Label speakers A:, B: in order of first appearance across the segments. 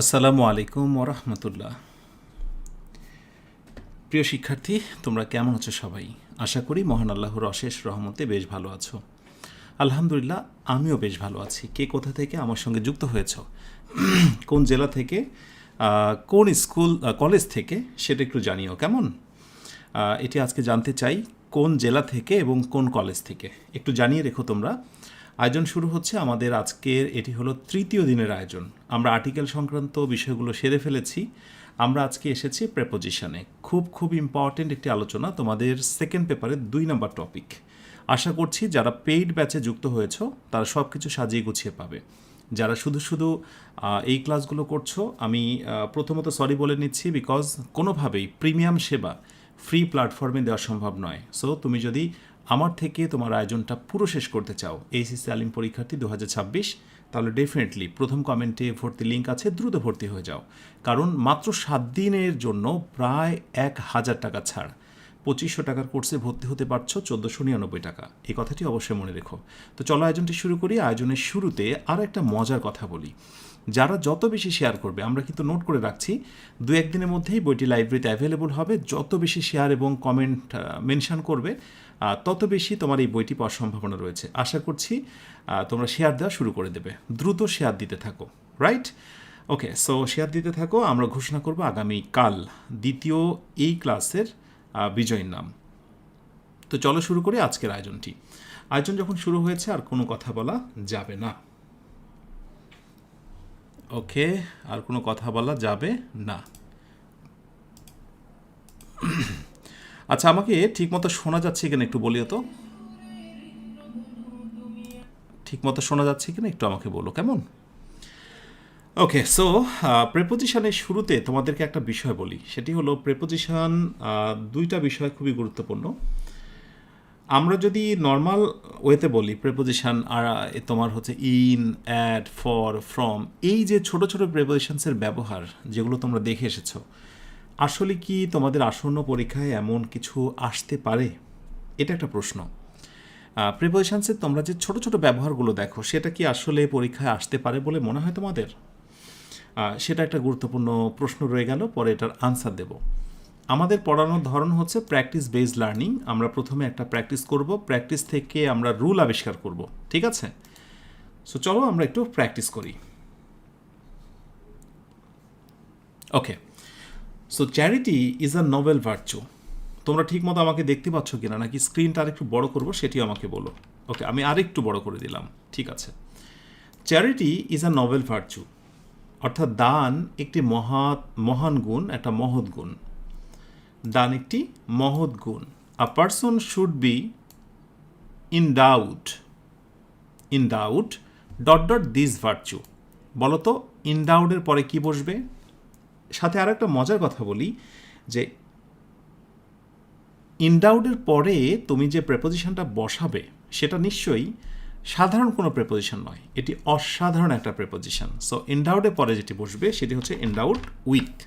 A: আসসালামু আলাইকুম ওরহমতুল্লাহ প্রিয় শিক্ষার্থী, তোমরা কেমন আছো সবাই? আশা করি মহান আল্লাহর অশেষ রহমতে বেশ ভালো আছো। আলহামদুলিল্লাহ, আমিও বেশ ভালো আছি। কে কোথা থেকে আমার সঙ্গে যুক্ত হয়েছ? কোন জেলা থেকে? কোন স্কুল কলেজ থেকে? সেটা একটু জানিও, কেমন? এটি আজকে জানতে চাই, কোন জেলা থেকে এবং কোন কলেজ থেকে? একটু জানিয়ে রেখো তোমরা। আয়োজন শুরু হচ্ছে আমাদের আজকের, এটি হলো তৃতীয় দিনের আয়োজন। আমরা আর্টিকেল সংক্রান্ত বিষয়গুলো সেরে ফেলেছি। আমরা আজকে এসেছি প্রেপোজিশনে খুব খুব ইম্পর্টেন্ট একটি আলোচনা, তোমাদের সেকেন্ড পেপারের দুই নম্বর টপিক আশা করছি যারা পেইড ব্যাচে যুক্ত হয়েছ, তারা সব কিছু সাজিয়ে গুছিয়ে পাবে। যারা শুধু শুধু এই ক্লাসগুলো করছ, আমি প্রথমত সরি বলে নিচ্ছি বিকজ কোনোভাবেই প্রিমিয়াম সেবা ফ্রি প্ল্যাটফর্মে দেওয়া সম্ভব নয়। সো তুমি যদি আমার থেকে তোমার আয়োজনটা পুরো শেষ করতে চাও। এইচএসসি আলিম পরীক্ষার্থী দু হাজার ছাব্বিশ, তাহলে ডেফিনেটলি প্রথম কমেন্টে ভর্তি লিঙ্ক আছে, দ্রুত ভর্তি হয়ে যাও। কারণ মাত্র সাত দিনের জন্য প্রায় এক হাজার টাকা ছাড়। পঁচিশশো টাকার কোর্সে ভর্তি হতে পারছ চোদ্দোশো নিরানব্বই টাকা। এই কথাটি অবশ্যই মনে রেখো। তো চলো আয়োজনটি শুরু করি। আয়োজনের শুরুতে আর একটা মজার কথা বলি। যারা যত বেশি শেয়ার করবে, আমরা কিন্তু নোট করে রাখছি, দু একদিনের মধ্যেই বইটি লাইব্রেরিতে অ্যাভেলেবল হবে। যত বেশি শেয়ার এবং কমেন্ট মেনশন করবে তত বেশি তোমার এই বইটি পাওয়ার সম্ভাবনা রয়েছে। আশা করছি তোমরা শেয়ার দেওয়া শুরু করে দেবে। দ্রুত শেয়ার দিতে থাকো রাইট ওকে সো শেয়ার দিতে থাকো, আমরা ঘোষণা করব আগামী কাল দ্বিতীয় এই ক্লাসের বিজয়ীর নাম। তো চলো শুরু করি আজকের আয়োজনটি। আয়োজন যখন শুরু হয়েছে, আর কোনো কথা বলা যাবে না। ওকে আর কোনো কথা বলা যাবে না। আচ্ছা আমাকে ঠিকমতো শোনা যাচ্ছে কিনা একটু বলিও তো? ঠিকমতো শোনা যাচ্ছে কিনা একটু আমাকে বলো, কেমন? ওকে সো প্রেপোজিশনের শুরুতে তোমাদেরকে একটা বিষয় বলি। সেটি হলো প্রেপোজিশন দুইটা বিষয় খুবই গুরুত্বপূর্ণ। আমরা যদি নর্মাল ওয়েতে বলি প্রেপোজিশন আর তোমার হচ্ছে ইন অ্যাড ফর ফ্রম এই যে ছোট ছোট প্রেপোজিশনসের ব্যবহার, যেগুলো তোমরা দেখে এসেছ আসলে কি তোমাদের আসন্ন পরীক্ষায় এমন কিছু আসতে পারে? এটা একটা প্রশ্ন। প্রিপোজিশনসের তোমরা যে ছোট ছোট ব্যবহারগুলো দেখো, সেটা কি আসলে পরীক্ষায় আসতে পারে বলে মনে হয় তোমাদের? সেটা একটা গুরুত্বপূর্ণ প্রশ্ন রয়ে গেল, পরে এটার আনসার দেব। আমাদের পড়ানোর ধরন হচ্ছে প্র্যাকটিস বেসড লার্নিং আমরা প্রথমে একটা প্র্যাকটিস করব প্র্যাকটিস থেকে আমরা রুল আবিষ্কার করব, ঠিক আছে? সো চলো আমরা একটু প্র্যাকটিস করি। Okay so charity is a noble virtue তোমরা ঠিকমতো আমাকে দেখতে পাচ্ছ কিনা, নাকি স্ক্রিনটা আরেকটু বড় করব সেটিও আমাকে বলো। ওকে আমি আরেকটু বড় করে দিলাম। ঠিক আছে। Charity is a noble virtue অর্থাৎ দান একটি মহা মহান গুণ, একটা মহৎ গুণ। দান একটি মহৎ গুণ। A person should be endowed endowed dot dot this virtue বলো তো ইন ডাউটের পরে কি বসবে? সাথে আর একটা মজার কথা বলি, যে ইনডাউটের পরে তুমি যে প্রেপোজিশনটা বসাবে, সেটা নিশ্চয়ই সাধারণ কোনো প্রেপোজিশন নয়। এটি অসাধারণ একটা প্রেপোজিশন সো ইনডাউটের পরে যেটি বসবে, সেটি হচ্ছে ইনডাউট উইথ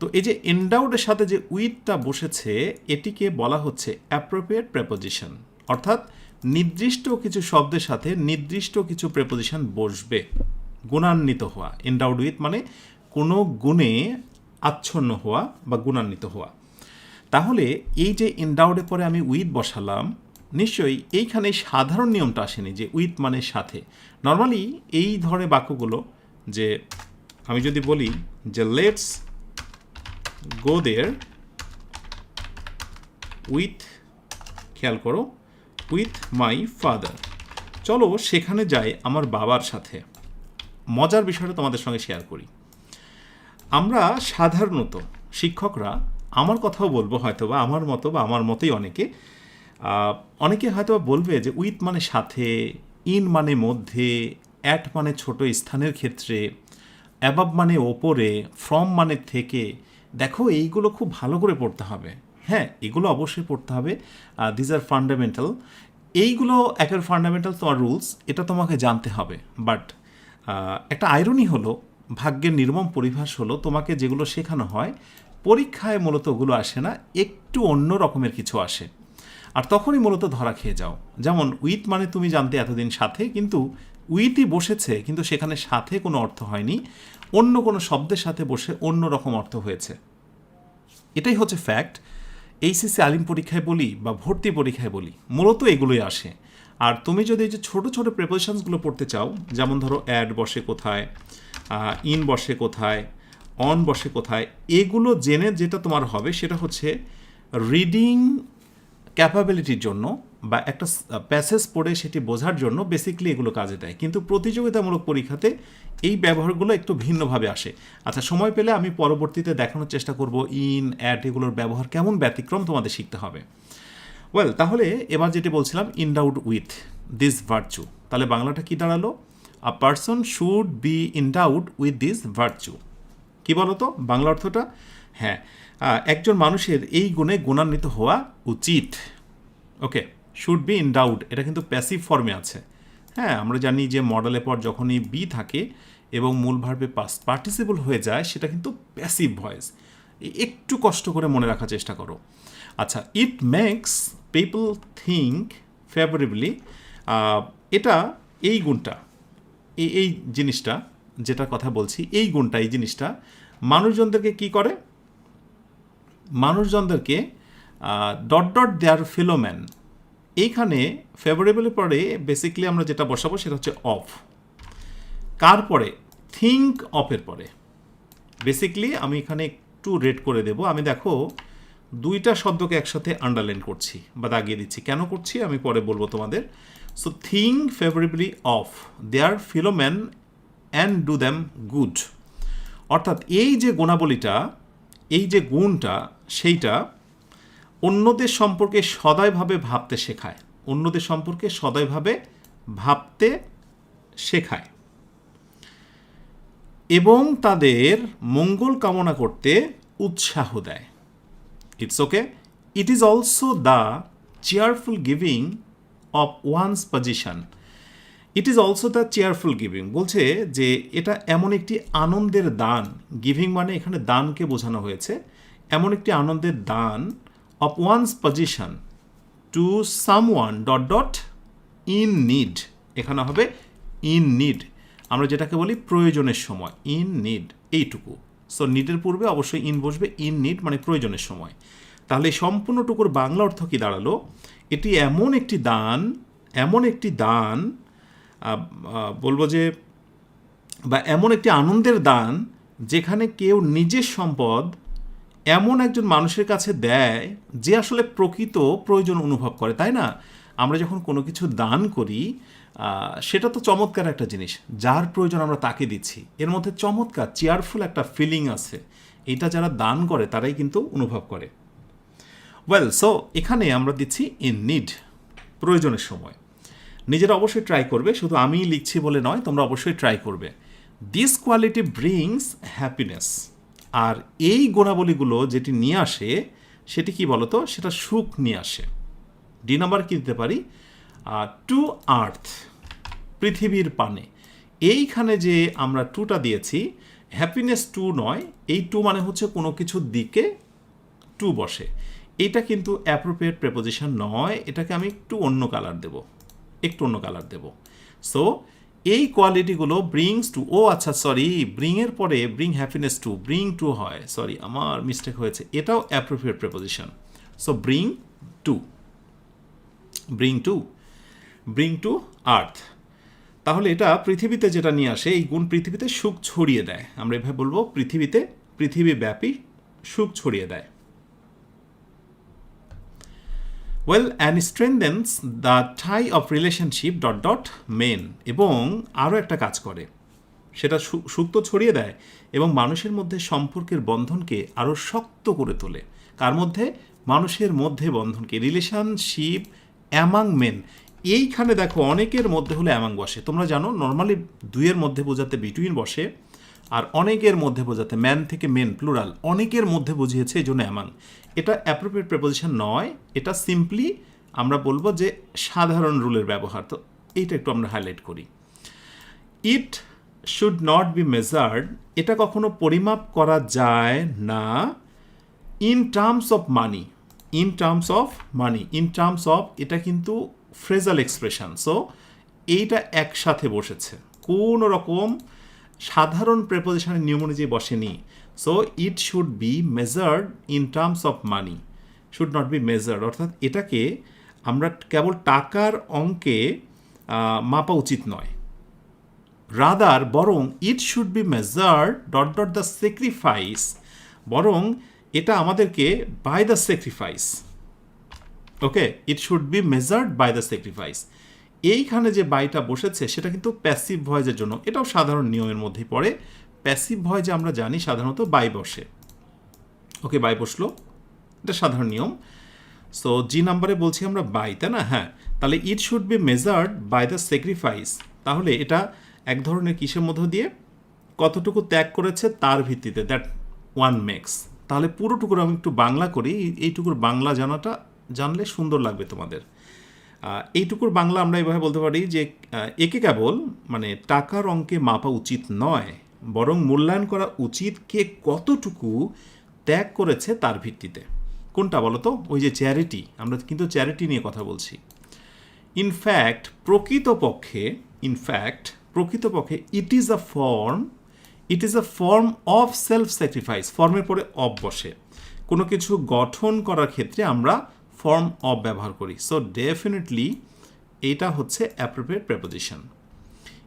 A: তো এই যে ইনডাউটের সাথে যে উইথটা বসেছে, এটিকে বলা হচ্ছে অ্যাপ্রোপ্রিয়েট প্রেপোজিশন অর্থাৎ নির্দিষ্ট কিছু শব্দের সাথে নির্দিষ্ট কিছু প্রেপোজিশন বসবে। গুণান্বিত হওয়া। ইনডাউট উইথ মানে কোনো গুণে আচ্ছন্ন হওয়া বা গুণান্বিত হওয়া। তাহলে এই যে ইনডাউটে পরে আমি উইথ বসালাম, নিশ্চয়ই এইখানে সাধারণ নিয়মটা আসেনি যে উইথ মানে সাথে। নর্মালি এই ধরনের বাক্যগুলো যে আমি যদি বলি যে লেটস গো দেয়ার, উইথ খেয়াল করো, উইথ মাই ফাদার। চলো সেখানে যাই আমার বাবার সাথে। মজার বিষয়টা তোমাদের সঙ্গে শেয়ার করি। আমরা সাধারণত শিক্ষকরা আমার কথাও বলব হয়তো বা আমার মতো বা আমার মতোই অনেকে অনেকে হয়তো বলবে যে উইথ মানে সাথে, ইন মানে মধ্যে, অ্যাট মানে ছোট স্থানের ক্ষেত্রে অ্যাবাব মানে ওপরে, ফ্রম মানে থেকে। দেখো, এইগুলো খুব ভালো করে পড়তে হবে। হ্যাঁ এগুলো অবশ্যই পড়তে হবে। দিজ আর ফান্ডামেন্টাল এইগুলো একের ফান্ডামেন্টাল তোমার রুলস এটা তোমাকে জানতে হবে। বাট একটা আয়রনি হলো ভাগ্যের নির্মম পরিভাষ হলো তোমাকে যেগুলো শেখানো হয়, পরীক্ষায় মূলত ওগুলো আসে না, একটু অন্য রকমের কিছু আসে। আর তখনই মূলত ধরা খেয়ে যাও। যেমন উইথ মানে তুমি জানতে এতদিন সাথে, কিন্তু উইথই বসেছে, কিন্তু সেখানে সাথে কোনো অর্থ হয়নি, অন্য কোনো শব্দের সাথে বসে অন্য রকম অর্থ হয়েছে। এটাই হচ্ছে ফ্যাক্ট এইচএসসি আলিম পরীক্ষায় বলি বা ভর্তি পরীক্ষায় বলি, মূলত এগুলোই আসে। আর তুমি যদি এই যে ছোটো ছোটো প্রিপারেশনসগুলো পড়তে চাও, যেমন ধরো অ্যাড বসে কোথায় ইন বসে কোথায় অন বসে কোথায়, এগুলো জেনে যেটা তোমার হবে সেটা হচ্ছে রিডিং ক্যাপাবিলিটির জন্য বা একটা প্যাসেজ পড়ে সেটি বোঝার জন্য বেসিকলি এগুলো কাজে দেয়। কিন্তু প্রতিযোগিতামূলক পরীক্ষাতে এই ব্যবহারগুলো একটু ভিন্নভাবে আসে। আচ্ছা সময় পেলে আমি পরবর্তীতে দেখানোর চেষ্টা করব ইন অ্যাড এগুলোর ব্যবহার কেমন ব্যতিক্রম তোমাদের শিখতে হবে। ওয়েল তাহলে এবার যেটি বলছিলাম ইনডাউড উইথ দিস ভার্চু তাহলে বাংলাটা কি দাঁড়াল? A person should be endowed with this virtue কি বলতো? বাংলা অর্থটা? হ্যাঁ। একজন মানুষের এই গুণে গুণান্বিত হওয়া উচিত। Okay should be endowed এটা কিন্তু প্যাসিভ ফর্মে আছে। হ্যাঁ আমরা জানি যে মডেলের পর যখনই বি থাকে এবং মূল ভার্বে পাস পার্টিসিপল হয়ে যায়, সেটা কিন্তু প্যাসিভ ভয়েস একটু কষ্ট করে মনে রাখার চেষ্টা করো। আচ্ছা it makes people think favourably এটা এই গুণটা, এই এই জিনিসটা যেটা কথা বলছি, এই গুণটা, এই জিনিসটা, মানুষজনদেরকে কি করে? মানুষজনদেরকে ডট ডট দেয়ার ফিলোম্যান এইখানে ফেভারেবলের পরে বেসিক্যালি আমরা যেটা বসাবো সেটা হচ্ছে অফ কার পরে? থিঙ্ক অফের পরে। বেসিক্যালি আমি এখানে একটু রেড করে দেব। আমি দেখো দুইটা শব্দকে একসাথে আন্ডারলাইন করছি বা দাগিয়ে দিচ্ছি। কেন করছি? আমি পরে বলব তোমাদের। So think favourably of their fellow men and do them good অর্থাৎ এই যে গুণাবলীটা, এই যে গুণটা, সেইটা অন্যদের সম্পর্কে সদয়ভাবে ভাবতে শেখায়। অন্যদের সম্পর্কে সদয়ভাবে ভাবতে শেখায়। এবং তাদের মঙ্গল কামনা করতে উৎসাহ দেয়। It's okay it is also the cheerful giving of one's possession it is also the cheerful giving বলছে যে এটা এমন একটি আনন্দের দান। গিভিং মানে এখানে দানকে বোঝানো হয়েছে। এমন একটি আনন্দের দান of one's possession to someone dot dot in need এখানে হবে ইন নিড আমরা যেটাকে বলি প্রয়োজনের সময়। ইন নিড এইটুকু। সো নিডের পূর্বে অবশ্যই ইন বসবে ইন নিড মানে প্রয়োজনের সময়। তাহলে সম্পূর্ণটুকুর বাংলা অর্থ কি দাঁড়াল? এটি এমন একটি দান, এমন একটি দান বলব যে, বা এমন একটি আনন্দের দান যেখানে কেউ নিজের সম্পদ এমন একজন মানুষের কাছে দেয় যে আসলে প্রকৃত প্রয়োজন অনুভব করে, তাই না? আমরা যখন কোনো কিছু দান করি সেটা তো চমৎকার একটা জিনিস। যার প্রয়োজন আমরা তাকে দিচ্ছি। এর মধ্যে চমৎকার চেয়ারফুল একটা ফিলিং আছে। এটা যারা দান করে, তারাই কিন্তু অনুভব করে। ওয়েল সো এখানে আমরা দিচ্ছি ইন নিড প্রয়োজনের সময়। নিজেরা অবশ্যই ট্রাই করবে, শুধু আমিই লিখছি বলে নয়, তোমরা অবশ্যই ট্রাই করবে। দিস কোয়ালিটি ব্রিংস হ্যাপিনেস আর এই গুণাবলীগুলো যেটি নিয়ে আসে, সেটি কি বলতো? সেটা সুখ নিয়ে আসে। ডি নাম্বার কি দিতে পারি? টু আর্থ পৃথিবীর পানে। এইখানে যে আমরা টুটা দিয়েছি হ্যাপিনেস টু নয়, এই টু মানে হচ্ছে কোনো কিছুর দিকে টু বসে। এটা কিন্তু অ্যাপ্রোপ্রিয়েট প্রেপোজিশন নয়, এটাকে আমি একটু অন্য কালার দেব। একটু অন্য কালার দেব। সো এই কোয়ালিটিগুলো ব্রিংস টু ও আচ্ছা সরি ব্রিংয়ের পরে bring happiness to bring to হয়। সরি আমার মিস্টেক হয়েছে। এটাও appropriate preposition so bring to bring to bring to earth তাহলে এটা পৃথিবীতে যেটা নিয়ে আসে, এই গুণ পৃথিবীতে সুখ ছড়িয়ে দেয়। আমরা এভাবে বলব, পৃথিবীতে পৃথিবীব্যাপী সুখ ছড়িয়ে দেয়। Well and strengthens the tie of relationship dot dot men এবং আরও একটা কাজ করে। সেটা সু- সুখ তো ছড়িয়ে দেয় এবং মানুষের মধ্যে সম্পর্কের বন্ধনকে আরও শক্ত করে তোলে। কার মধ্যে? মানুষের মধ্যে বন্ধনকে। রিলেশনশিপ অ্যামাং মেন এইখানে দেখো, অনেকের মধ্যে হলে অ্যামাং বসে। তোমরা জানো নর্মালি দুইয়ের মধ্যে বোঝাতে বিটুইন বসে, আর অনেকের মধ্যে বোঝাতে ম্যান থেকে মেন প্লুরাল অনেকের মধ্যে বুঝিয়েছে এই জন্য অ্যামাং এটা অ্যাপ্রোপ্রিয়েট প্রেপোজিশন নয়, এটা সিম্পলি আমরা বলব যে সাধারণ রুলের ব্যবহার। তো এইটা একটু আমরা হাইলাইট করি। It should not be measured এটা কখনো পরিমাপ করা যায় না। In terms of money in terms of money in terms of এটা কিন্তু ফ্রেজাল এক্সপ্রেশন সো এইটা একসাথে বসেছে। কোনো রকম সাধারণ প্রেপোজিশনের নিয়ম অনুযায়ী বসেনি। So it should be measured in terms of money should not be measured অর্থাৎ এটাকে আমরা কেবল টাকার অঙ্কে মাপা উচিত নয়। রাদার বরং it should be measured dot dot the sacrifice বরং এটা আমাদেরকে by the sacrifice okay it should be measured by the sacrifice এইখানে যে বাইটা বসেছে, সেটা কিন্তু প্যাসিভ ভয়েজের জন্য। এটাও সাধারণ নিয়মের মধ্যে পড়ে। প্যাসিভ ভয়েজে আমরা জানি সাধারণত বাই বসে। ওকে বাই বসল। এটা সাধারণ নিয়ম। সো জি নাম্বারে বলছি আমরা বাই তাই না? হ্যাঁ। তাহলে it should be measured by the sacrifice তাহলে এটা এক ধরনের কিসের মধ্য দিয়ে? কতটুকু ত্যাগ করেছে? তার ভিত্তিতে দ্যাট ওয়ান মেক্স তাহলে পুরোটুকুর আমি একটু বাংলা করি। এইটুকুর বাংলা জানাটা, জানলে সুন্দর লাগবে তোমাদের। এইটুকুর বাংলা আমরা এভাবে বলতে পারি যে একে কেবল মানে টাকার অঙ্কে মাপা উচিত নয়, বরং মূল্যায়ন করা উচিত কে কতটুকু ত্যাগ করেছে তার ভিত্তিতে। কোনটা বলো তো? ওই যে চ্যারিটি, আমরা কিন্তু চ্যারিটি নিয়ে কথা বলছি। ইনফ্যাক্ট প্রকৃতপক্ষে ইনফ্যাক্ট প্রকৃতপক্ষে it is a form it is a form of self sacrifice ফর্মের পরে অফ বসে। কোনো কিছু গঠন করার ক্ষেত্রে আমরা ফর্ম অফ ব্যবহার করি। সো ডেফিনেটলি এটা হচ্ছে appropriate preposition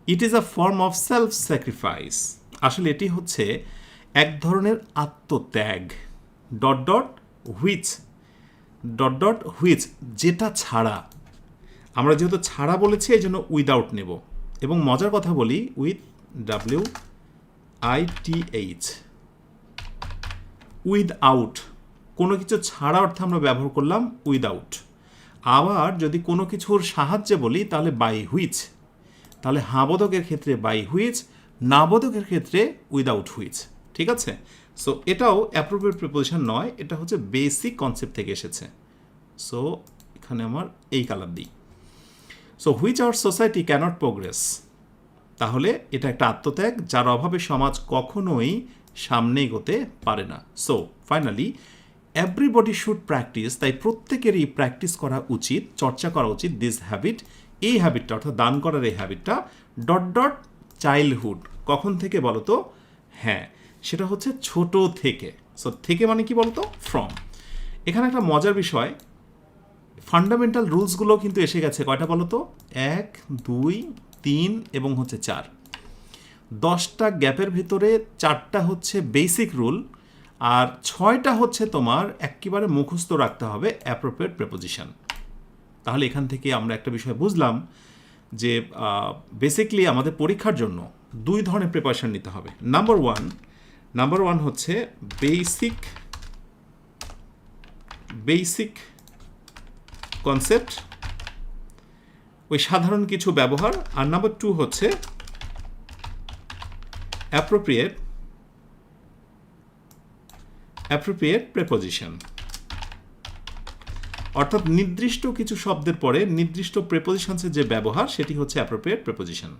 A: it is a form of self sacrifice আসলে এটি হচ্ছে এক ধরনের আত্মত্যাগ। Dot dot which dot dot which যেটা ছাড়া। আমরা যেহেতু ছাড়া বলেছি এই জন্য উইদাউট নেব। এবং মজার কথা বলি with W I T H without কোনো কিছু ছাড়া অর্থে আমরা ব্যবহার করলাম উইদাউট আবার যদি কোনো কিছুর সাহায্যে বলি, তাহলে বাই হুইচ তাহলে হাবোধকের ক্ষেত্রে বাই হুইচ নাবোধকের ক্ষেত্রে উইদাউট হুইচ ঠিক আছে? সো এটাও অ্যাপ্রোপ্রিয়েট প্রিপোজিশন নয়, এটা হচ্ছে বেসিক কনসেপ্ট থেকে এসেছে। সো এখানে আমার এই কালার দিই। So which our society cannot progress তাহলে এটা একটা আত্মত্যাগ, যার অভাবে সমাজ কখনোই সামনে এগোতে পারে না। So finally everybody should practise তাই প্রত্যেকেরই প্র্যাকটিস করা উচিত, চর্চা করা উচিত দিস হ্যাবিট এই হ্যাবিটটা অর্থাৎ দান করার এই হ্যাবিটটা ডট ডট চাইল্ডহুড কখন থেকে বলতো? হ্যাঁ সেটা হচ্ছে ছোট থেকে। সো থেকে মানে কি বলতো? ফ্রম এখানে একটা মজার বিষয় ফান্ডামেন্টাল রুলসগুলো কিন্তু এসে গেছে, কয়টা বলো তো এক, দুই তিন এবং হচ্ছে চার। দশটা গ্যাপের ভিতরে চারটা হচ্ছে বেসিক রুল আর ছয়টা হচ্ছে তোমার একেবারে মুখস্থ রাখতে হবে অ্যাপ্রোপ্রিয়েট প্রেপোজিশন তাহলে এখান থেকে আমরা একটা বিষয় বুঝলাম যে বেসিকলি আমাদের পরীক্ষার জন্য দুই ধরনের প্রিপারেশন নিতে হবে। নাম্বার ওয়ান নাম্বার ওয়ান হচ্ছে বেসিক বেসিক কনসেপ্ট ওই সাধারণ কিছু ব্যবহার। আর নাম্বার টু হচ্ছে অ্যাপ্রোপ্রিয়েট অ্যাপ্রোপ্রিয়েট প্রেপোজিশন অর্থাৎ নির্দিষ্ট কিছু শব্দের পরে নির্দিষ্ট প্রেপোজিশনসের যে ব্যবহার, সেটি হচ্ছে অ্যাপ্রোপ্রিয়েট প্রেপোজিশন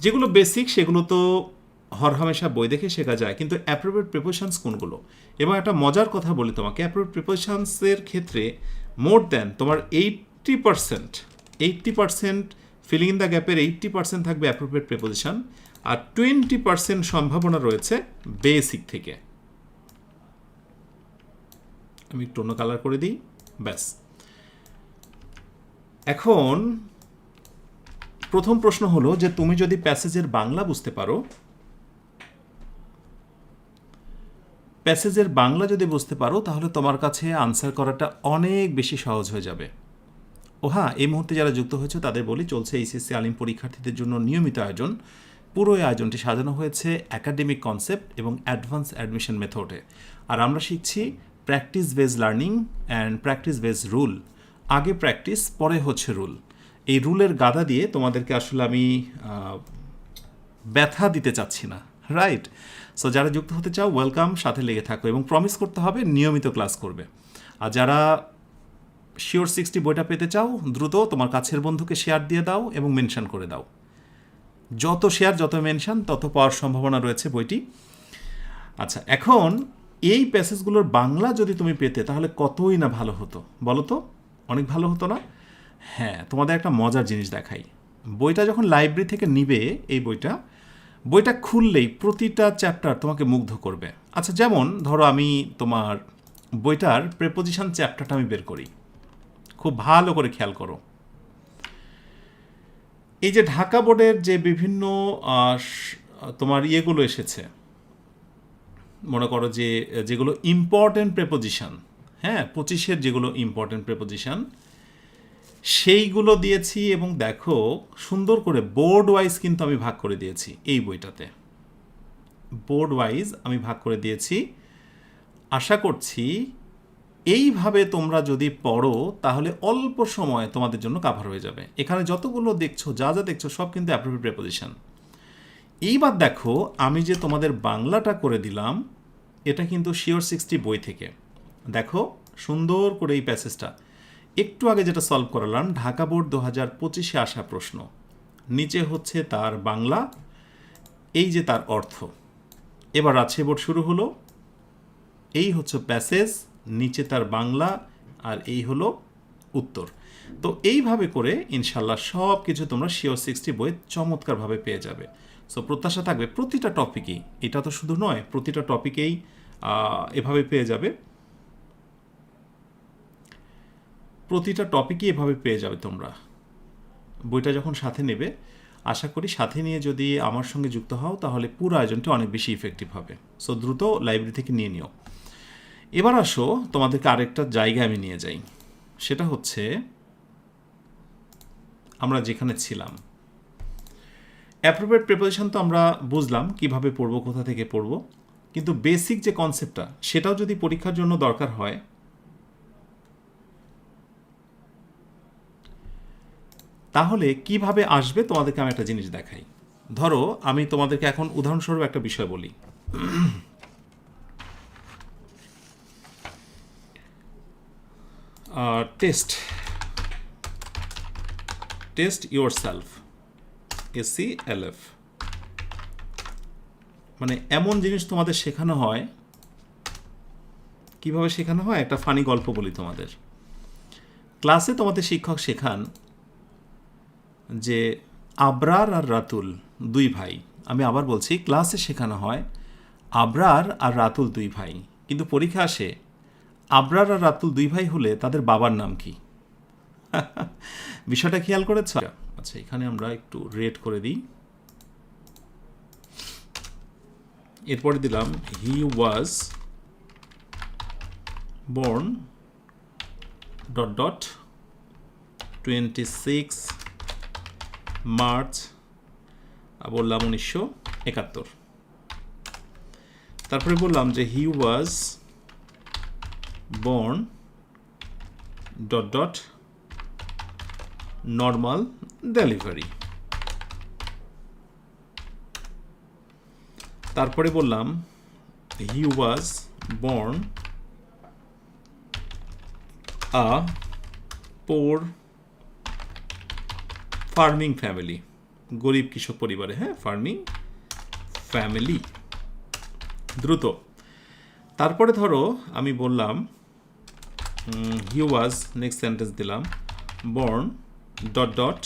A: যেগুলো বেসিক সেগুলো তো হরহামেশা বই দেখে শেখা যায়, কিন্তু অ্যাপ্রোপ্রিয়েট প্রিপোজিশনস কোনগুলো? এবং একটা মজার কথা বলি তোমাকে অ্যাপ্রোপ্রিয়েট প্রিপোজিশনসের ক্ষেত্রে মোর দেন তোমার eighty percent eighty percent filling in the গ্যাপের এইটটি পার্সেন্ট থাকবে অ্যাপ্রোপ্রিয়েট প্রিপোজিশন আর টোয়েন্টি পার্সেন্ট সম্ভাবনা রয়েছে বেসিক থেকে। আমি একটু অন্য কালার করে দিই, ব্যাস। এখন প্রথম প্রশ্ন হলো যে তুমি যদি প্যাসেজের বাংলা বুঝতে পারো, প্যাসেজের বাংলা যদি বুঝতে পারো, তাহলে তোমার কাছে আনসার করাটা অনেক বেশি সহজ হয়ে যাবে। ও হ্যাঁ এই মুহূর্তে যারা যুক্ত হয়েছে তাদের বলি চলছে এইচএসসি আলিম পরীক্ষার্থীদের জন্য নিয়মিত আয়োজন। পুরো এই আয়োজনটি সাজানো হয়েছে একাডেমিক কনসেপ্ট এবং অ্যাডভান্স অ্যাডমিশন মেথডে আর আমরা শিখছি practice base learning and practice base rule আগে প্র্যাকটিস পরে হচ্ছে রুল এই রুলের গাদা দিয়ে তোমাদেরকে আসলে আমি ব্যথা দিতে চাচ্ছি না রাইট সো যারা যুক্ত হতে চাও ওয়েলকাম সাথে লেগে থাকো এবং প্রমিস করতে হবে, নিয়মিত ক্লাস করবে। আর যারা শিওর সিক্সটি বইটা পেতে চাও, দ্রুত তোমার কাছের বন্ধুকে শেয়ার দিয়ে দাও এবং মেনশন করে দাও। যত শেয়ার যত মেনশন তত পাওয়ার সম্ভাবনা রয়েছে বইটি। আচ্ছা এখন এই প্যাসেজগুলোর বাংলা যদি তুমি পেতে, তাহলে কতই না ভালো হতো? বলো তো, অনেক ভালো হতো না? হ্যাঁ তোমাদের একটা মজার জিনিস দেখাই। বইটা যখন লাইব্রেরি থেকে নিবে, এই বইটা বইটা খুললেই প্রতিটা চ্যাপ্টার তোমাকে মুগ্ধ করবে। আচ্ছা যেমন ধরো আমি তোমার বইটার প্রেপোজিশন চ্যাপ্টারটা আমি বের করি। খুব ভালো করে খেয়াল করো। এই যে ঢাকা বোর্ডের যে বিভিন্ন তোমার ইয়েগুলো এসেছে, মনে করো যে, যেগুলো ইম্পর্টেন্ট প্রেপোজিশন হ্যাঁ পঁচিশের যেগুলো ইম্পর্টেন্ট প্রেপোজিশন সেইগুলো দিয়েছি এবং দেখো, সুন্দর করে বোর্ড ওয়াইজ কিন্তু আমি ভাগ করে দিয়েছি এই বইটাতে। বোর্ড ওয়াইজ আমি ভাগ করে দিয়েছি। আশা করছি এইভাবে তোমরা যদি পড়ো, তাহলে অল্প সময় তোমাদের জন্য কাভার হয়ে যাবে। এখানে যতগুলো দেখছ, যা যা দেখছ, সব কিন্তু অ্যাপ্রোপ্রিয়েট প্রেপোজিশন এইবার দেখো, আমি যে তোমাদের বাংলাটা করে দিলাম, এটা কিন্তু শিওর সিক্সটি বই থেকে। দেখো, সুন্দর করে এই প্যাসেজটা একটু আগে যেটা সলভ করালাম, ঢাকা বোর্ড দু হাজার পঁচিশে আসা প্রশ্ন। নিচে হচ্ছে তার বাংলা, এই যে তার অর্থ। এবার রাজশাহী বোর্ড শুরু হলো। এই হচ্ছে প্যাসেজ নিচে তার বাংলা আর এই হলো উত্তর। তো এইভাবে করে ইনশাল্লাহ সব কিছু তোমরা শিওর সিক্সটি বই চমৎকারভাবে পেয়ে যাবে। সো প্রত্যাশা থাকবে প্রতিটা টপিকেই এটা তো শুধু নয়, প্রতিটা টপিকেই এভাবে পেয়ে যাবে। প্রতিটা টপিকই এভাবে পেয়ে যাবে তোমরা। বইটা যখন সাথে নেবে, আশা করি সাথে নিয়ে যদি আমার সঙ্গে যুক্ত হও, তাহলে পুরো আয়োজনটি অনেক বেশি ইফেক্টিভ হবে। সো দ্রুত লাইব্রেরি থেকে নিয়ে নিও। এবার আসো, তোমাদেরকে আরেকটা জায়গায় আমি নিয়ে যাই। সেটা হচ্ছে, আমরা যেখানে ছিলাম। অ্যাপ্রোপ্রিয়েট প্রিপারেশন তো আমরা বুঝলাম কীভাবে পড়ব, কোথা থেকে পড়ব। কিন্তু বেসিক যে কনসেপ্টটা সেটাও যদি পরীক্ষার জন্য দরকার হয়, তাহলে কীভাবে আসবে তোমাদেরকে আমি একটা জিনিস দেখাই। ধরো, আমি তোমাদেরকে এখন উদাহরণস্বরূপ একটা বিষয় বলি। Test test yourself S E L F মানে এমন জিনিস তোমাদের শেখানো হয়। কীভাবে শেখানো হয়? একটা ফানি গল্প বলি তোমাদের। ক্লাসে তোমাদের শিক্ষক শেখান যে আবরার আর রাতুল দুই ভাই। আমি আবার বলছি ক্লাসে শেখানো হয় আবরার আর রাতুল দুই ভাই। কিন্তু পরীক্ষা আসে আবরার আর রাতুল দুই ভাই হলে তাদের বাবার নাম কি? বিষয়টা খেয়াল করেছ? আচ্ছা এখানে আমরা একটু রেড করে দিই। এরপরে দিলাম he was born dot dot twenty six March বললাম উনিশশো একাত্তর। তারপরে বললাম যে he was born dot dot normal delivery তারপরে বললাম he was born a poor farming family গরিব কৃষক পরিবারে হ্যাঁ ফার্মিং ফ্যামিলি দ্রুত। তারপরে ধরো, আমি বললাম হি ওয়াজ নেক্সট সেন্টেন্স দিলাম born dot dot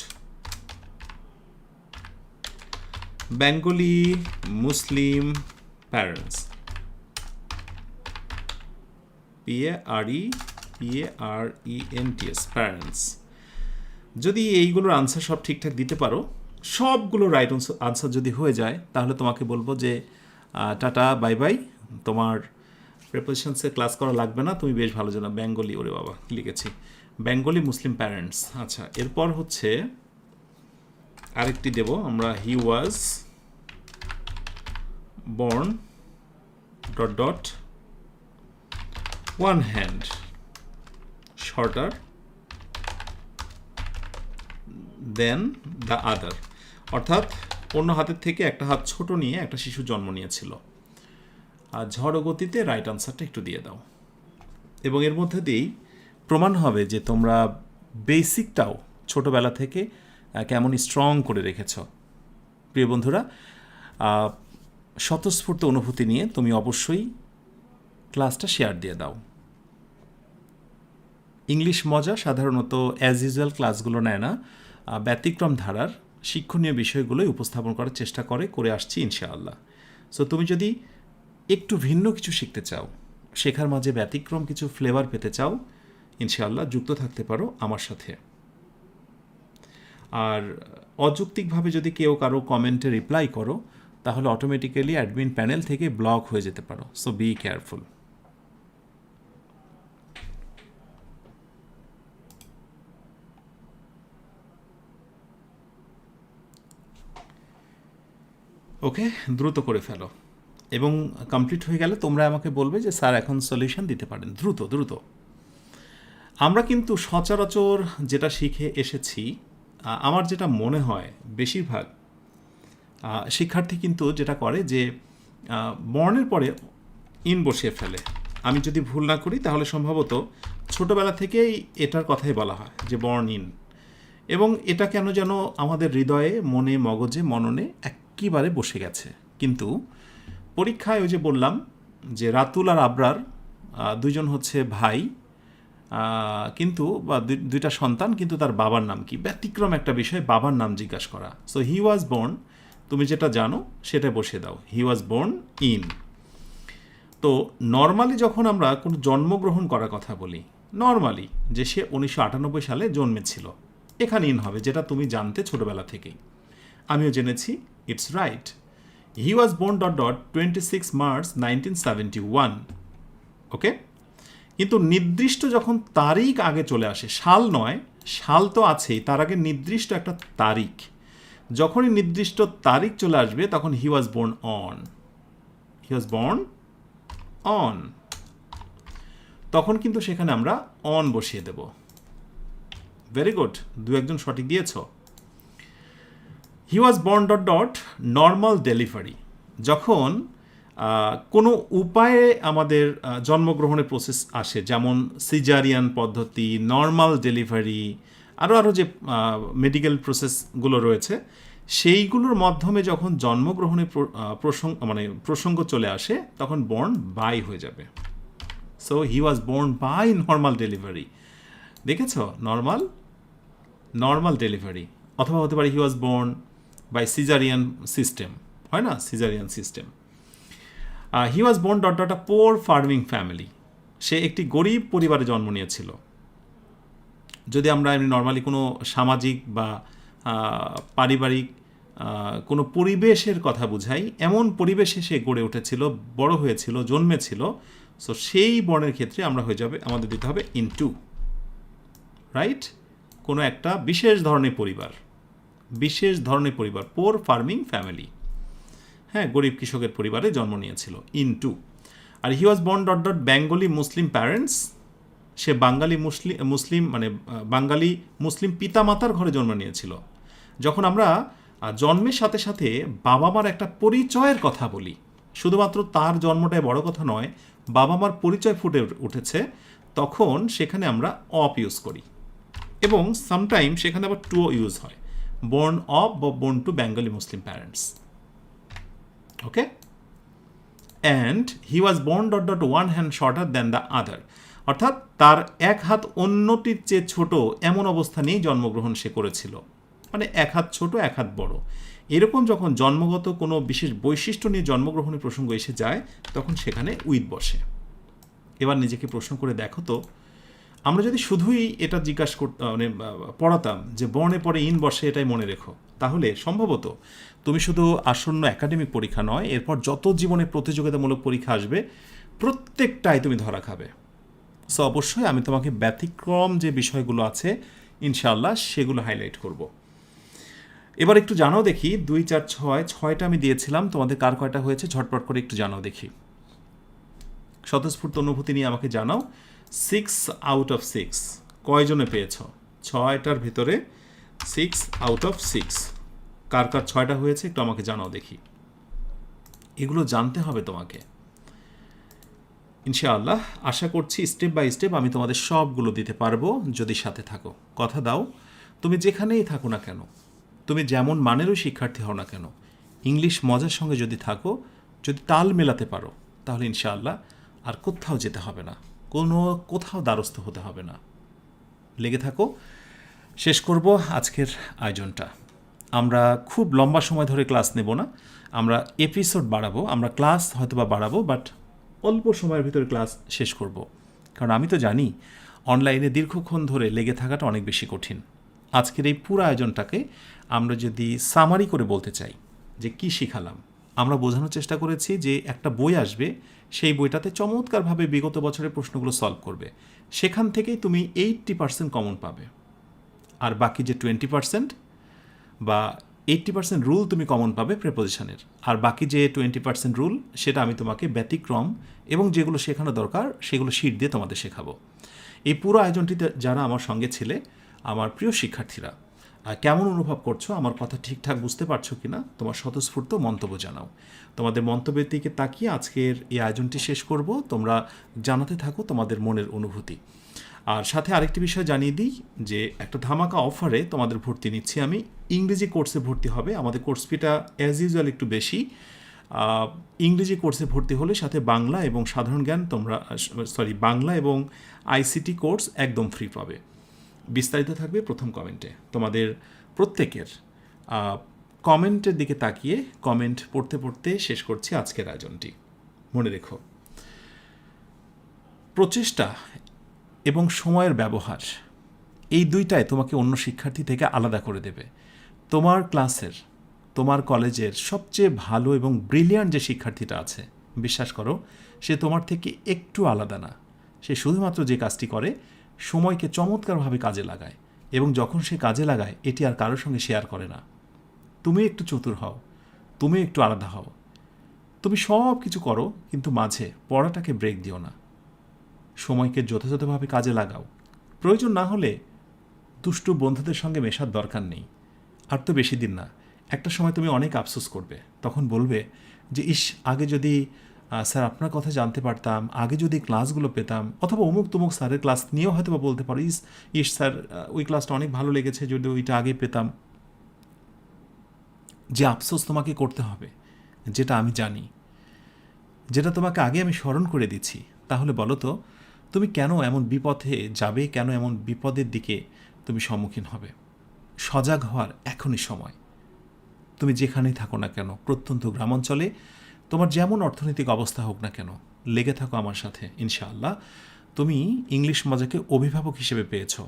A: Bengali Muslim parents P A R E P A R E N T S parents যদি এইগুলোর আনসার সব ঠিকঠাক দিতে পারো, সবগুলো রাইট আনসার যদি হয়ে যায়, তাহলে তোমাকে বলব যে টাটা বাই বাই তোমার প্রেপোজিশনসে ক্লাস করা লাগবে না, তুমি বেশ ভালো জানো বেঙ্গলি ওরে বাবা, লিখেছি। বেঙ্গলি মুসলিম প্যারেন্টস আচ্ছা এরপর হচ্ছে আরেকটি দেব, আমরা he was born dot dot one hand shorter than the other অর্থাৎ অন্য হাতের থেকে একটা হাত ছোট নিয়ে একটা শিশু জন্ম নিয়েছিল। ঝড় গতিতে রাইট আনসারটা একটু দিয়ে দাও। এবং এর মধ্যে দিয়েই প্রমাণ হবে যে তোমরা বেসিকটাও ছোটোবেলা থেকে কেমন স্ট্রং করে রেখেছ। প্রিয় বন্ধুরা স্বতঃস্ফূর্ত অনুভূতি নিয়ে তুমি অবশ্যই ক্লাসটা শেয়ার দিয়ে দাও। ইংলিশ মজা সাধারণত অ্যাজ ইউজুয়াল ক্লাসগুলো নেয় না। ব্যতিক্রম ধারার শিক্ষণীয় বিষয়গুলোই উপস্থাপন করার চেষ্টা করে করে আসছি ইনশাআল্লাহ। সো তুমি যদি একটু ভিন্ন কিছু শিখতে চাও, শেখার মাঝে ব্যতিক্রম কিছু ফ্লেভার পেতে চাও, ইনশাআল্লাহ যুক্ত থাকতে পারো আমার সাথে। আর অযৌক্তিকভাবে যদি কেউ কারও কমেন্টে রিপ্লাই করো, তাহলে অটোমেটিক্যালি অ্যাডমিন প্যানেল থেকে ব্লক হয়ে যেতে পারো সো বি কেয়ারফুল ওকে দ্রুত করে ফেলো। এবং কমপ্লিট হয়ে গেলে তোমরা আমাকে বলবে যে, স্যার, এখন সলিউশন দিতে পারেন। দ্রুত দ্রুত। আমরা কিন্তু সচরাচর যেটা শিখে এসেছি আমার যেটা মনে হয় বেশিরভাগ শিক্ষার্থী কিন্তু যেটা করে যে বর্ণের পরে ইন বসিয়ে ফেলে। আমি যদি ভুল না করি, তাহলে সম্ভবত ছোটোবেলা থেকেই এটার কথাই বলা হয় যে বর্ণ ইন। এবং এটা কেন যেন আমাদের হৃদয়ে, মনে, মগজে, মননে একেবারে বসে গেছে। কিন্তু পরীক্ষায় ওই যে বললাম যে রাতুল আর আবরার আহ, দুইজন হচ্ছে ভাই কিন্তু বা দুইটা সন্তান কিন্তু তার বাবার নাম কি? ব্যতিক্রম একটা বিষয় বাবার নাম জিজ্ঞাসা করা। সো হি ওয়াজ বর্ন তুমি যেটা জানো সেটা বসে দাও। হি ওয়াজ বর্ন ইন তো নর্মালি যখন আমরা কোনো জন্মগ্রহণ করার কথা বলি নর্মালি যে সে উনিশশো আটানব্বই সালে জন্মেছিল এখানে ইন হবে যেটা তুমি জানতে ছোটবেলা থেকেই। আমিও জেনেছি it's right was born dot dot twenty six March nineteen seventy one okay কিন্তু নির্দিষ্ট যখন তারিখ আগে চলে আসে, সাল নয়, সাল তো আছেই, তার আগে নির্দিষ্ট একটা তারিখ। যখনই নির্দিষ্ট তারিখ চলে আসবে, তখন he was born on he was born on তখন কিন্তু সেখানে আমরা অন বসিয়ে দেব। ভেরি গুড দু একজন সঠিক দিয়েছ? He was born dot dot normal delivery যখন কোনো উপায়ে আমাদের জন্মগ্রহণের প্রসেস আসে, যেমন সিজারিয়ান পদ্ধতি নর্মাল ডেলিভারি আরও আরও যে মেডিকেল প্রসেসগুলো রয়েছে, সেইগুলোর মাধ্যমে যখন জন্মগ্রহণের প্রসঙ্গ মানে প্রসঙ্গ চলে আসে, তখন বর্ন বাই হয়ে যাবে। So he was born by normal delivery দেখেছ? নর্মাল নর্মাল ডেলিভারি অথবা হতে পারে he was born by caesarean system হয় না? Caesarean system he was born dot dot a poor farming family সে একটি গরিব পরিবারে জন্ম নিয়েছিল। যদি আমরা এমনি নর্মালি কোনো সামাজিক বা আহ, পারিবারিক আহ, কোনো পরিবেশের কথা বুঝাই এমন পরিবেশে সে গড়ে উঠেছিল বড় হয়েছিল জন্মেছিল সো সেই বর্ণের ক্ষেত্রে আমরা হয়ে যাবে আমাদের দিতে হবে ইন টু রাইট কোনো একটা বিশেষ ধরনের পরিবার। বিশেষ ধরনের পরিবার পোর ফার্মিং ফ্যামিলি হ্যাঁ গরিব কৃষকের পরিবারে জন্ম নিয়েছিল in two R he was born dot dot Bengali Muslim parents সে বাঙালি মুসলিম মুসলিম মানে বাঙালি মুসলিম পিতামাতার ঘরে জন্ম নিয়েছিল। যখন আমরা জন্মের সাথে সাথে বাবা মার একটা পরিচয়ের কথা বলি, শুধুমাত্র তার জন্মটাই বড় কথা নয় বাবা মার পরিচয় ফুটে উঠেছে, তখন সেখানে আমরা অপ ইউজ করি। এবং সামটাইম সেখানে আবার টুও ইউজ হয়। বর্ন অফ বা born to Bengali Muslim parents okay and he was born dot dot one hand shorter than the other অর্থাৎ তার এক হাত অন্যটির চেয়ে ছোট এমন অবস্থা নিয়েই জন্মগ্রহণ সে করেছিল। মানে এক হাত ছোট, এক হাত বড়। এরকম যখন জন্মগত কোনো বিশেষ বৈশিষ্ট্য নিয়ে জন্মগ্রহণের প্রসঙ্গ এসে যায়, তখন সেখানে উইথ বসে। এবার নিজেকে প্রশ্ন করে দেখো তো আমরা যদি শুধুই এটা জিজ্ঞাসা করতাম মানে পড়াতাম যে বর্ণে পরে ইন বসে এটাই মনে রেখো, তাহলে সম্ভবত তুমি শুধু আসন্ন একাডেমিক পরীক্ষা নয়, এরপর যত জীবনে প্রতিযোগিতামূলক পরীক্ষা আসবে, প্রত্যেকটাই তুমি ধরা খাবে। সো অবশ্যই আমি তোমাকে ব্যতিক্রম যে বিষয়গুলো আছে ইনশাল্লাহ সেগুলো হাইলাইট করব। এবার একটু জানাও দেখি, দুই চার ছয়, ছয়টা আমি দিয়েছিলাম, তোমাদের কার কয়টা হয়েছে, ঝটপট করে একটু জানাও দেখি। স্বতঃস্ফূর্ত অনুভূতি নিয়ে আমাকে জানাও। সিক্স আউট অফ সিক্স কয়জনে পেয়েছ? ছয়টার ভিতরে সিক্স আউট অফ সিক্স কার কার ছয়টা হয়েছে একটু আমাকে জানাও দেখি। এগুলো জানতে হবে তোমাকে। ইনশাআল্লাহ, আশা করছি স্টেপ বাই স্টেপ আমি তোমাদের সবগুলো দিতে পারব, যদি সাথে থাকো। কথা দাও, তুমি যেখানেই থাকো না কেন, তুমি যেমন মানেরও শিক্ষার্থী হও না কেন, ইংলিশ মজার সঙ্গে যদি থাকো, যদি তাল মেলাতে পারো, তাহলে ইনশাআল্লাহ আর কোথাও যেতে হবে না। কোনো কোথাও দ্বারস্থ হতে হবে না। লেগে থাকো। শেষ করব আজকের আয়োজনটা। আমরা খুব লম্বা সময় ধরে ক্লাস নেব না। আমরা এপিসোড বাড়াবো। আমরা ক্লাস হয়তো বা বাড়াবো বাট অল্প সময়ের ভিতরে ক্লাস শেষ করব। কারণ আমি তো জানি অনলাইনে দীর্ঘক্ষণ ধরে লেগে থাকাটা অনেক বেশি কঠিন। আজকের এই পুরো আয়োজনটাকে আমরা যদি সামারি করে বলতে চাই, যে কি শিখালাম, আমরা বোঝানোর চেষ্টা করেছি যে একটা বই আসবে সেই বইটাতে চমৎকারভাবে বিগত বছরের প্রশ্নগুলো সলভ করবে। সেখান থেকেই তুমি এইট্টি পার্সেন্ট কমন পাবে। আর বাকি যে টোয়েন্টি পার্সেন্ট বা এইট্টি পার্সেন্ট রুল তুমি কমন পাবে প্রেপোজিশনের আর বাকি যে টোয়েন্টি পার্সেন্ট রুল সেটা আমি তোমাকে ব্যতিক্রম এবং যেগুলো শেখানো দরকার, সেগুলো শিট দিয়ে তোমাদের শেখাবো। এই পুরো আয়োজনটিতে যারা আমার সঙ্গে ছিলে, আমার প্রিয় শিক্ষার্থীরা কেমন অনুভব করছ? আমার কথা ঠিকঠাক বুঝতে পারছ কি না তোমার স্বতঃস্ফূর্ত মন্তব্য জানাও। তোমাদের মন্তব্যের দিকে তাকিয়ে আজকের এই আয়োজনটি শেষ করব। তোমরা জানাতে থাকো তোমাদের মনের অনুভূতি। আর সাথে আরেকটি বিষয় জানিয়ে দিই যে, একটা ধামাকা অফারে তোমাদের ভর্তি নিচ্ছি আমি। ইংরেজি কোর্সে ভর্তি হবে। আমাদের কোর্স ফিটা অ্যাজ ইউজুয়াল একটু বেশি। ইংরেজি কোর্সে ভর্তি হলে সাথে বাংলা এবং সাধারণ জ্ঞান তোমরা সরি, বাংলা এবং আইসিটি কোর্স একদম ফ্রি পাবে। বিস্তারিত থাকবে প্রথম কমেন্টে। তোমাদের প্রত্যেকের কমেন্টের দিকে তাকিয়ে কমেন্ট পড়তে পড়তে শেষ করছি আজকের আয়োজনটি। মনে রেখো, প্রচেষ্টা এবং সময়ের ব্যবহার, এই দুইটাই তোমাকে অন্য শিক্ষার্থী থেকে আলাদা করে দেবে। তোমার ক্লাসের, তোমার কলেজের সবচেয়ে ভালো এবং ব্রিলিয়ান্ট যে শিক্ষার্থীটা আছে, বিশ্বাস করো, সে তোমার থেকে একটু আলাদা না। সে শুধুমাত্র যে কাজটি করে সময়কে চমৎকারভাবে কাজে লাগায় এবং যখন সে কাজে লাগায়, এটি আর কারোর সঙ্গে শেয়ার করে না। তুমি একটু চতুর হও, তুমি একটু আলাদা হও। তুমি সব কিছু করো, কিন্তু মাঝে পড়াটাকে ব্রেক দিও না। সময়কে যথাযথভাবে কাজে লাগাও। প্রয়োজন না হলে দুষ্টু বন্ধুদের সঙ্গে মেশার দরকার নেই। আর তো বেশি দিন না। একটা সময় তুমি অনেক আফসোস করবে। তখন বলবে যে, ইস, আগে যদি স্যার, আপনার কথা জানতে পারতাম, আগে যদি ক্লাসগুলো পেতাম, অথবা অমুক তমুক স্যারের ক্লাস নিয়েও হয়তো বা বলতে পারো। ইস ইস স্যার ওই ক্লাসটা অনেক ভালো লেগেছে, যদি ওইটা আগে পেতাম। যে আফসোস তোমাকে করতে হবে, যেটা আমি জানি, যেটা তোমাকে আগে আমি স্মরণ করে দিচ্ছি, তাহলে বলো তো, তুমি কেন এমন বিপথে যাবে, কেন এমন বিপদের দিকে তুমি সম্মুখীন হবে? সজাগ হওয়ার এখনই সময়। তুমি যেখানেই থাকো না কেন, প্রত্যন্ত গ্রামাঞ্চলে তোমার যেমন অর্থনৈতিক অবস্থা হোক না কেন, লেগে থাকো আমার সাথে, ইনশাআল্লাহ। তুমি ইংলিশ মজাকে অভিভাবক হিসেবে পেয়েছ।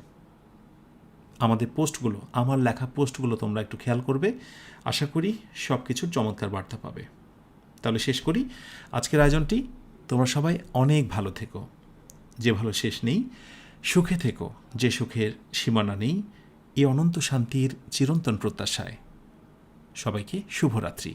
A: আমাদের পোস্টগুলো, আমার লেখা পোস্টগুলো তোমরা একটু খেয়াল করবে। আশা করি সব কিছুর চমৎকার বার্তা পাবে। তাহলে শেষ করি। আজকের আয়োজনটি, তোমরা সবাই অনেক ভালো থেকো। যে ভালো শেষ নেই, সুখে থেকো। যে সুখের সীমানা নেই, এই অনন্ত শান্তির চিরন্তন প্রত্যাশায়। সবাইকে শুভরাত্রি।